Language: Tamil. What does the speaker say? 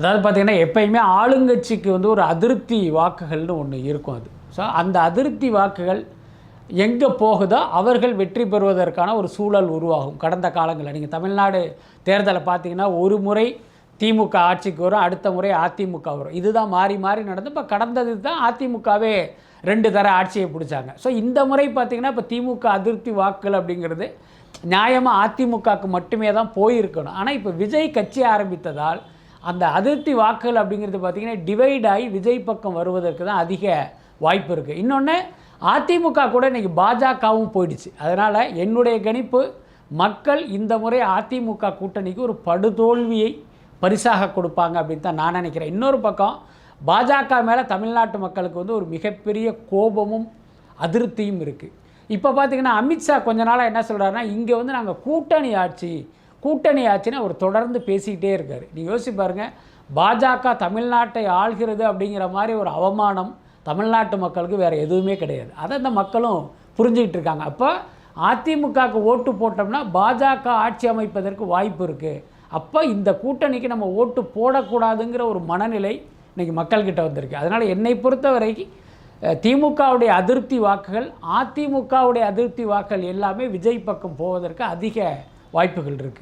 அதாவது பார்த்திங்கன்னா எப்பயுமே ஆளுங்கட்சிக்கு வந்து ஒரு அதிருப்தி வாக்குகள்னு ஒன்று இருக்கும் அது. ஸோ அந்த அதிருப்தி வாக்குகள் எங்கே போகுதோ அவர்கள் வெற்றி பெறுவதற்கான ஒரு சூழல் உருவாகும் கடந்த காலங்களில். நீங்கள் தமிழ்நாடு தேர்தலை பார்த்தீங்கன்னா ஒரு முறை திமுக ஆட்சிக்கு வரும் அடுத்த முறை அதிமுக வரும். இதுதான் மாறி மாறி நடந்து இப்போ கடந்தது தான் அதிமுகவே ரெண்டு தர ஆட்சியை பிடிச்சாங்க. ஸோ இந்த முறை பார்த்திங்கன்னா இப்போ திமுக அதிருப்தி வாக்குகள் அப்படிங்கிறது நியாயமாக அதிமுகவுக்கு மட்டுமே தான் போயிருக்கணும். ஆனால் இப்போ விஜய் கட்சி ஆரம்பித்ததால் அந்த அதிருப்தி வாக்குகள் அப்படிங்கிறது பார்த்திங்கன்னா டிவைட் ஆகி விஜய் பக்கம் வருவதற்கு தான் அதிக வாய்ப்பு இருக்குது இன்னொன்று அதிமுக கூட இன்றைக்கி பாஜகவும் போயிடுச்சு. அதனால் என்னுடைய கணிப்பு மக்கள் இந்த முறை அதிமுக கூட்டணிக்கு ஒரு படுதோல்வியை பரிசாக கொடுப்பாங்க அப்படின்னு தான் நான் நினைக்கிறேன். இன்னொரு பக்கம் பாஜக மேலே தமிழ்நாட்டு மக்களுக்கு வந்து ஒரு மிகப்பெரிய கோபமும் அதிருப்தியும் இருக்குது இப்போ பார்த்திங்கன்னா அமித்ஷா கொஞ்ச நாளாக என்ன சொல்கிறாருன்னா இங்கே வந்து நாங்கள் கூட்டணி ஆட்சி கூட்டணி ஆச்சுன்னா அவர் தொடர்ந்து பேசிக்கிட்டே இருக்கார். நீங்கள் யோசிச்சு பாருங்கள் பாஜக தமிழ்நாட்டை ஆள்கிறது அப்படிங்கிற மாதிரி ஒரு அவமானம் தமிழ்நாட்டு மக்களுக்கு வேறு எதுவுமே கிடையாது. அதை இந்த மக்களும் புரிஞ்சுக்கிட்டு இருக்காங்க. அப்போ அதிமுகவுக்கு ஓட்டு போட்டோம்னா பாஜக ஆட்சி அமைப்பதற்கு வாய்ப்பு இருக்குது அப்போ இந்த கூட்டணிக்கு நம்ம ஓட்டு போடக்கூடாதுங்கிற ஒரு மனநிலை இன்றைக்கி மக்கள்கிட்ட வந்திருக்கு. அதனால் என்னை பொறுத்த வரைக்கும் திமுகவுடைய அதிருப்தி வாக்குகள் அதிமுகவுடைய அதிருப்தி வாக்குகள் எல்லாமே விஜய் பக்கம் போவதற்கு அதிக வாய்ப்புகள் இருக்குது